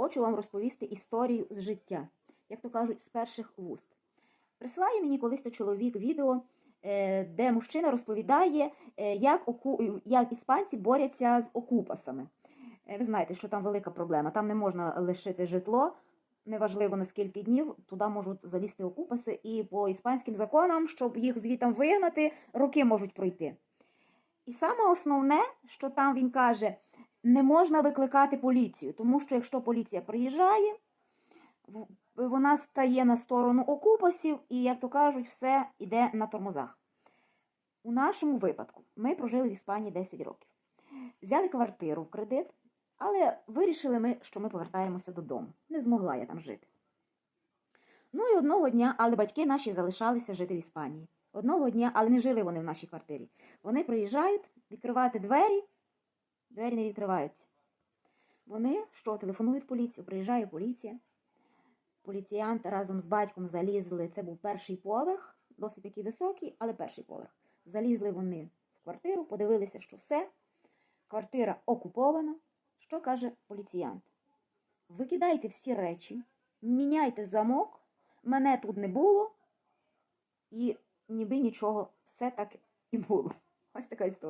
хочу вам розповісти історію з життя, як то кажуть, з перших вуст. Присилає мені колись то чоловік відео, е, де мужчина розповідає, е, як, оку... як іспанці борються з окупасами. Е, Ви знаєте, що там велика проблема. Там не можна лишити житло, неважливо на скільки днів, туди можуть залізти окупаси, і по іспанським законам, щоб їх звітам вигнати, роки можуть пройти. І саме основне, що там він каже, не можна викликати поліцію, тому що якщо поліція приїжджає, вона стає на сторону окупасів, і, як то кажуть, все йде на тормозах. У нашому випадку ми прожили в Іспанії 10 років. Взяли квартиру в кредит, але вирішили ми, що ми повертаємося додому. Не змогла я там жити. Ну і одного дня, але батьки наші залишалися жити в Іспанії. Одного дня, але не жили вони в нашій квартирі. Вони приїжджають відкривати двері, двері не відкриваються. Вони що, телефонують поліцію, приїжджає поліція. Поліціянти разом з батьком залізли. Це був перший поверх, досить такий високий, але перший поверх. Залізли вони в квартиру, подивилися, що все. Квартира окупована. Що каже поліціянт? Викидайте всі речі, міняйте замок, мене тут не було, і ніби нічого, все так і було. Ось така історія.